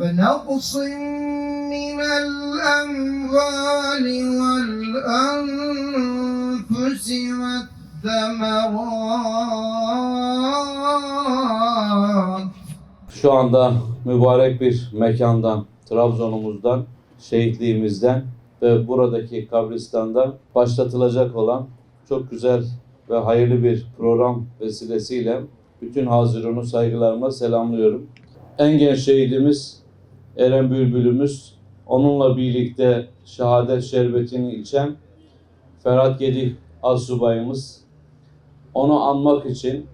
ونقص من الأموال والأنفس والثمرات Şu anda mübarek bir mekandan, Trabzon'umuzdan, şehitliğimizden ve buradaki kabristandan başlatılacak olan çok güzel ve hayırlı bir program vesilesiyle bütün hazırını saygılarımla selamlıyorum. En genç şehidimiz Eren Bülbül'ümüz, onunla birlikte şehadet şerbetini içen Ferhat Gedik Asubayımız, onu anmak için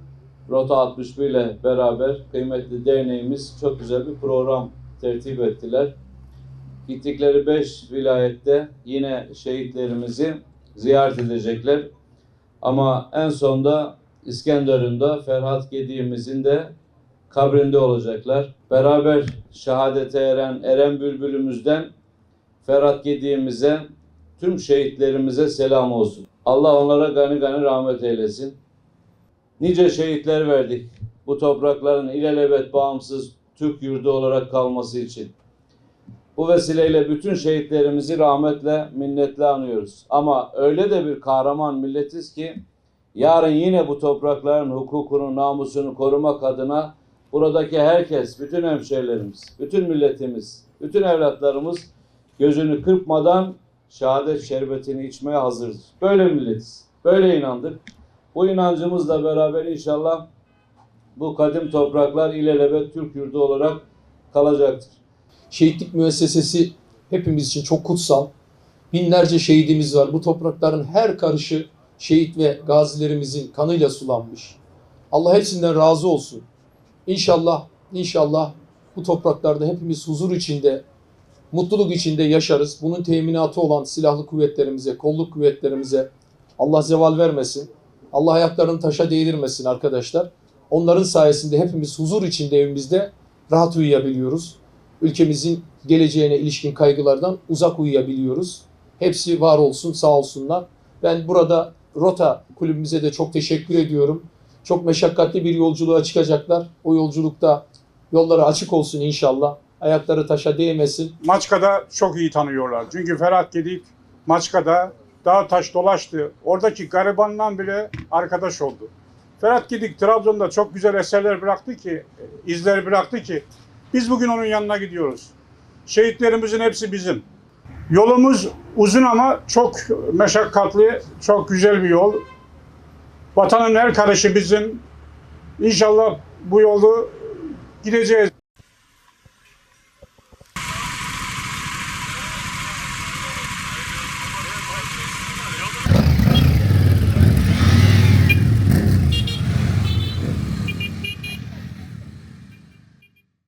Rota 61 ile beraber kıymetli derneğimiz çok güzel bir program tertip ettiler. Gittikleri 5 vilayette yine şehitlerimizi ziyaret edecekler. Ama en sonda İskenderun'da Ferhat Gediğimizin de kabrinde olacaklar. Beraber şehadete eren Eren Bülbülümüzden Ferhat Gediğimize tüm şehitlerimize selam olsun. Allah onlara gani gani rahmet eylesin. Nice şehitler verdik bu toprakların ilelebet bağımsız Türk yurdu olarak kalması için. Bu vesileyle bütün şehitlerimizi rahmetle, minnetle anıyoruz. Ama öyle de bir kahraman milletiz ki yarın yine bu toprakların hukukunu, namusunu korumak adına buradaki herkes, bütün hemşehrilerimiz, bütün milletimiz, bütün evlatlarımız gözünü kırpmadan şehadet şerbetini içmeye hazırdır. Böyle milletiz. Böyle inandık. Bu inancımızla beraber inşallah bu kadim topraklar ilelebet Türk yurdu olarak kalacaktır. Şehitlik müessesesi hepimiz için çok kutsal. Binlerce şehidimiz var. Bu toprakların her karışı şehit ve gazilerimizin kanıyla sulanmış. Allah hepsinden razı olsun. İnşallah, inşallah bu topraklarda hepimiz huzur içinde, mutluluk içinde yaşarız. Bunun teminatı olan silahlı kuvvetlerimize, kolluk kuvvetlerimize Allah zeval vermesin. Allah ayaklarını taşa değdirmesin arkadaşlar. Onların sayesinde hepimiz huzur içinde evimizde rahat uyuyabiliyoruz. Ülkemizin geleceğine ilişkin kaygılardan uzak uyuyabiliyoruz. Hepsi var olsun, sağ olsunlar. Ben burada Rota kulübümüze de çok teşekkür ediyorum. Çok meşakkatli bir yolculuğa çıkacaklar. O yolculukta yolları açık olsun inşallah. Ayakları taşa değmesin. Maçka'da çok iyi tanıyorlar. Çünkü Ferhat Gedik Maçka'da dağ taş dolaştı. Oradaki garibandan bile arkadaş oldu. Ferhat Gedik Trabzon'da çok güzel eserler bıraktı ki, izler bıraktı ki biz bugün onun yanına gidiyoruz. Şehitlerimizin hepsi bizim. Yolumuz uzun ama çok meşakkatli, çok güzel bir yol. Vatanın her karışı bizim. İnşallah bu yolu gideceğiz.